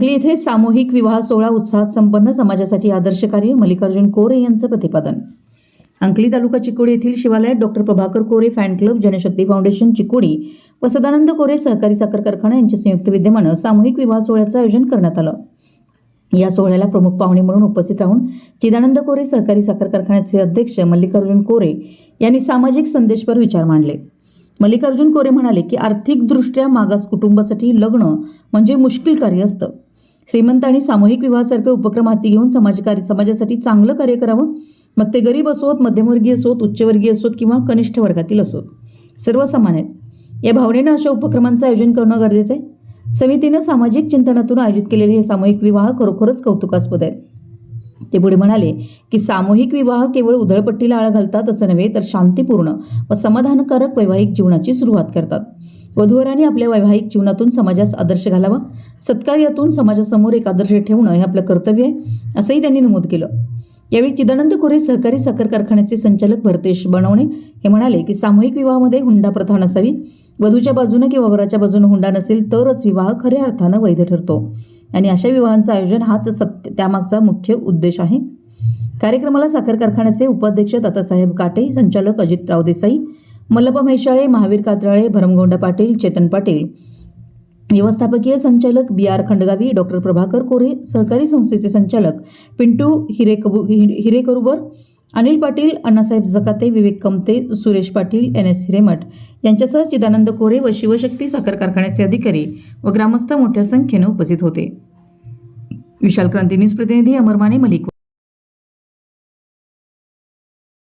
सांगली येथे सामूहिक विवाह सोहळा उत्साहात संपन्न समाजासाठी आदर्श कार्य मल्लिकार्जुन कोरे यांचं प्रतिपादन. अंकली तालुका चिकोडी येथील शिवालयात doctor Prabhakar Kore fan club Janashakti foundation Chikodi व सदानंद कोरे सहकारी साखर कारखाना यांच्या संयुक्त विद्यमानं सामूहिक विवाह सोहळ्याचं आयोजन करण्यात आलं. या सोहळ्याला प्रमुख पाहुणे म्हणून उपस्थित राहून चिदानंद कोरे सहकारी साखर कारखान्याचे अध्यक्ष मल्लिकार्जुन कोरे यांनी सामाजिक संदेशपर विचार मांडले. मल्लिकार्जुन कोरे म्हणाले की आर्थिकदृष्ट्या मागास कुटुंबासाठी लग्न म्हणजे मुश्किल कार्य असतं. श्रीमंत आणि सामूहिक विवाहासारखे उपक्रम हाती घेऊन समाजकार्य समाजासाठी चांगलं कार्य करावं. मग ते गरीब असोत मध्यमवर्गीय असोत उच्चवर्गीय असोत किंवा कनिष्ठ वर्गातील असोत. सर्व समान आहेत. या भावनेनं अशा उपक्रमांचं आयोजन करणं गरजेचं आहे. समितीनं सामाजिक चिंतनातून आयोजित केलेले हे सामूहिक विवाह खरोखरच कौतुकास्पद आहेत. ते पुढे म्हणाले की सामूहिक विवाह केवळ उधळपट्टीला आळा घालतात असं नव्हे तर शांतीपूर्ण व समाधानकारक वैवाहिक जीवनाची सुरुवात करतात. वधूवरांनी आपल्या वैवाहिक जीवनातून समाजास आदर्श घालावा. सत्कार्यातून समाजासमोर एक आदर्श ठेवणं हे आपलं कर्तव्य आहे असंही त्यांनी नमूद केलं. यावेळी चिदानंद कोरे सहकारी साखर कारखान्याचे संचालक भरतेश बनवणे हे म्हणाले की सामूहिक विवाहामध्ये हुंडा प्रथा नसावी. वधूच्या बाजूनं किंवा वराच्या बाजूनं हुंडा नसेल तरच विवाह खऱ्या अर्थानं वैध ठरतो. आणि अशा विवाहांचं आयोजन हाच सत्य त्यामागचा मुख्य उद्देश आहे. कार्यक्रमाला साखर कारखान्याचे उपाध्यक्ष दादासाहेब काटे संचालक अजितराव देसाई मल्लप्पा म्हैशाळे महावीर कात्राळे भरमगोंडा पाटील चेतन पाटील व्यवस्थापकीय संचालक B R Khandgavi doctor Prabhakar Kore सहकारी संस्थेचे संचालक पिंटू हिरेकबू हि- हिरेकरुबर अनिल पाटील अण्णासाहेब जकाते विवेक कमते सुरेश पाटील एन एस हिरेमठ यांच्यासह चिदानंद कोरे व शिवशक्ती साखर कारखान्याचे अधिकारी व ग्रामस्थ मोठ्या संख्येने उपस्थित होते. विशाल क्रांती न्यूज प्रतिनिधी अमर माने मलिक